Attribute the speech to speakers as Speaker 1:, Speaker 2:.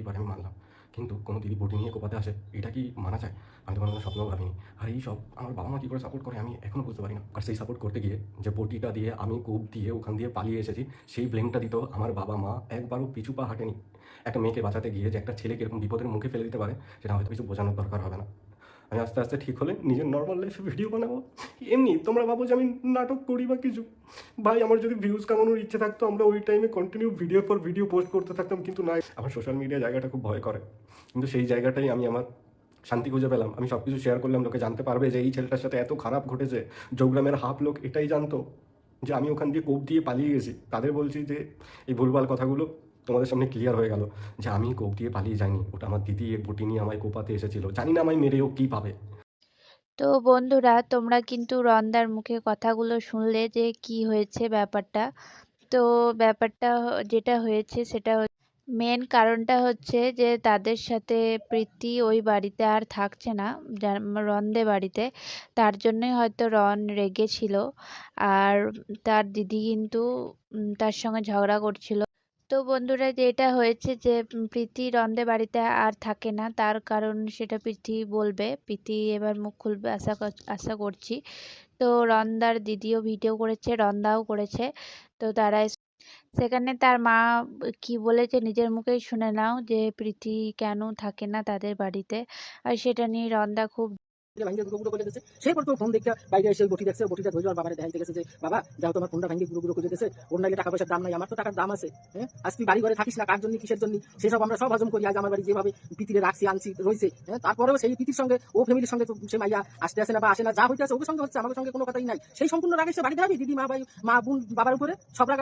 Speaker 1: হতেই পারে, আমি মানলাম। কিন্তু কোনো দিদি বটি নিয়ে কোপাতে আসে, এটা কি মানা যায়? আমি তো কোনো স্বপ্নও ভাবিনি। আর এই সব, আমার বাবা মা কী করে সাপোর্ট করে, আমি এখনও বুঝতে পারি না। আর সেই সাপোর্ট করতে গিয়ে, যে বটিটা দিয়ে আমি কোপ দিয়ে ওখান দিয়ে পালিয়ে এসেছি, সেই ব্লেমটা দিত আমার বাবা মা একবারও পিছু পা হাঁটেনি। একটা মেয়েকে বাঁচাতে গিয়ে যে একটা ছেলেকে এরকম বিপদের মুখে ফেলে দিতে পারে, সেটা হয়তো কিছু বোঝানোর দরকার হবে না। আমি আস্তে আস্তে ঠিক হলে নিজের নর্মাল লাইফে ভিডিও বানাবো। এমনি তোমরা ভাবো যে আমি নাটক করি বা কিছু। ভাই, আমার যদি ভিউজ কামানোর ইচ্ছে থাকতো, আমরা ওই টাইমে কন্টিনিউ ভিডিও পর ভিডিও পোস্ট করতে থাকতাম, কিন্তু না আমার সোশ্যাল মিডিয়া জায়গাটা খুব ভয় করে। কিন্তু সেই জায়গাটাই আমি আমার শান্তি খুঁজে পেলাম। আমি সব কিছু শেয়ার করলাম, লোকে জানতে পারবে যে এই ছেলেটার সাথে এত খারাপ ঘটেছে। যোগগ্রামের হাফ লোক এটাই জানতো যে আমি ওখান দিয়ে কোপ দিয়ে পালিয়ে গেছি। তাদের বলছি যে, এই ভুলভাল কথাগুলো তোমাদের সামনে ক্লিয়ার হয়ে গেল যে আমি কোপ দিয়ে পালিয়ে যাইনি। ওটা আমার দিদি বটি নিয়ে আমায় কোপাতে এসেছিল। জানি না আমায় মেরেও কী পাবে।
Speaker 2: তো বন্ধুরা, তোমরা কিন্তু রন্দার মুখে কথাগুলো শুনলে যে কি হয়েছে ব্যাপারটা। তো ব্যাপারটা যেটা হয়েছে সেটা মেন কারণটা হচ্ছে যে তাদের সাথে প্রীতি ওই বাড়িতে আর থাকছে না রন্দে বাড়িতে। তার জন্যই হয়তো রন রেগেছিল আর তার দিদি কিন্তু তার সঙ্গে ঝগড়া করছিল। তো বন্ধুরা যেটা হয়েছে যে প্রীতি রন্দে বাড়িতে আর থাকে না। তার কারণ সেটা প্রীতি বলবে। প্রীতি এবার মুখ খুলবে আশা আশা করছি। তো রন্দার দিদিও ভিডিও করেছে, রন্দাও করেছে। তো তারা সেখানে তার মা কি বলেছে নিজের মুখেই শুনে নাও যে, প্রীতি কেন থাকে না তাদের বাড়িতে। আর সেটা নিয়ে রন্দা খুব
Speaker 3: ভাঙ্গে গুঁড়ো গুঁড়ো করে দিয়েছে। সেই পর ফোন বাইরে এসে বটি দেখছে, বটিটা বাবারে যে, বাবা, যাও তোমার ফোনটা ভাঙ্গে গুঁড়ো গুঁড়ো করে দিয়েছে। ওর নাইলে টাকা পয়সার দাম নাই, আমার তো টাকার দাম আছে হ্যাঁ? আজ তুই বাড়ি ঘরে থাকিস না, কার জন্য, কিসের জন্য? সেসব আমরা সব হজম করি, আজ আমার বাড়ি যেভাবে পিতিরে রাখছি, আনছি রয়েছে হ্যাঁ? তারপরেও সেই পিতির সঙ্গে, ও ফ্যামিলির সঙ্গে সে মাইয়া আসতে আসে না বা আসে না, যা হইতে আছে ওর সঙ্গে হচ্ছে আমার সঙ্গে কোনো কথাই নাই। সেই সম্পূর্ণ রাগে সে বাড়িতে হবে দিদি, মা, ভাই, মা, বোন, বাবার উপরে সব রাগ